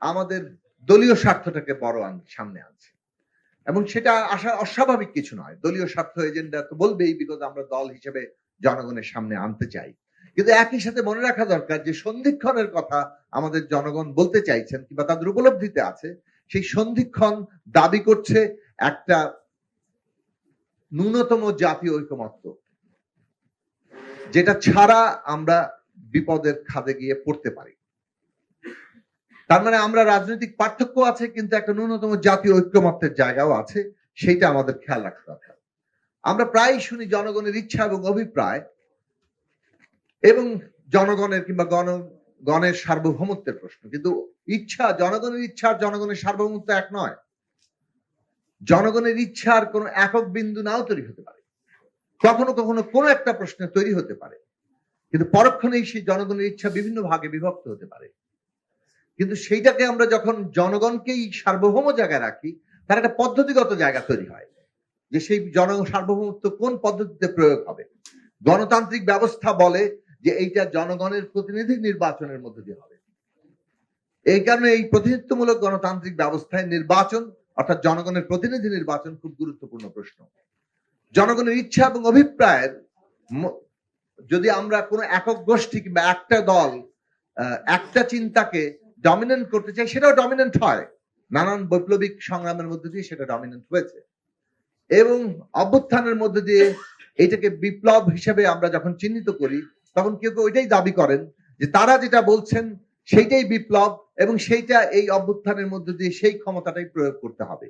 আমাদের দলীয় স্বার্থটাকে বড় আন- সামনে আনছে। এবং সেটা আসা অস্বাভাবিক কিছু নয়। দলীয় স্বার্থ এজেন্ডা তো বলবেই, বিকজ আমরা দল হিসেবে জনগণের সামনে আনতে চাই। কিন্তু একই সাথে মনে রাখা দরকার যে, সন্ধিক্ষণের কথা আমাদের জনগণ বলতে চাইছেন কিংবা তাদের উপলব্ধিতে আছে, সেই সন্ধিক্ষণ দাবি করছে একটা ন্যূনতম জাতীয় ঐকমত্য, যেটা ছাড়া আমরা বিপদের খাদে গিয়ে পড়তে পারি। তার মানে আমরা রাজনৈতিক পার্থক্য আছে, কিন্তু একটা ন্যূনতম জাতীয় ঐক্যমত্যের জায়গাও আছে, সেইটা আমাদের খেয়াল রাখা দরকার আমরা প্রায় শুনি জনগণের ইচ্ছা এবং অভিপ্রায় এবং জনগণের কিংবা গণ, গণের সার্বভৌমত্বের প্রশ্ন। কিন্তু ইচ্ছা, জনগণের ইচ্ছা আর জনগণের সার্বভৌমত্ব এক নয়। জনগণের ইচ্ছার কোনো একক বিন্দু নাও তৈরি হতে পারে। কখনো কখনো কোনো একটা প্রশ্নে তৈরি হতে পারে। কিন্তু পরক্ষণেই সেই জনগণের ইচ্ছা বিভিন্ন ভাগে বিভক্ত হতে পারে। কিন্তু সেইটাকে আমরা যখন জনগণকেই সার্বভৌম জায়গায় রাখি, তার একটা পদ্ধতিগত জায়গা তৈরি হয় যে সেই জন সার্বভৌমত্ব কোন পদ্ধতিতে প্রয়োগ হবে। গণতান্ত্রিক ব্যবস্থা বলে যে এইটা জনগণের প্রতিনিধি নির্বাচনের মধ্যে দিয়ে হবে। এই কারণে এই প্রতিনিধিত্বমূলক গণতান্ত্রিক ব্যবস্থায় নির্বাচন, অর্থাৎ জনগণের প্রতিনিধি নির্বাচন খুব গুরুত্বপূর্ণ প্রশ্ন। জনগণের ইচ্ছা এবং অভিপ্রায়ের যদি আমরা কোনো একক গোষ্ঠী কিংবা একটা দল একটা চিন্তাকে ডমিনেন্ট করতে চাই সেটাও ডমিনেন্ট হয়। নানান বৈপ্লবিক সংগ্রামের মধ্যে দিয়ে সেটা ডমিনেন্ট হয়েছে। এবং অভ্যুত্থানের মধ্যে দিয়ে এটাকে বিপ্লব হিসেবে আমরা যখন চিহ্নিত করি, তখন কেউ কেউ ওইটাই দাবি করেন যে তারা যেটা বলছেন সেইটাই বিপ্লব এবং সেইটা এই অভ্যুত্থানের মধ্যে দিয়ে সেই ক্ষমতাটাই প্রয়োগ করতে হবে।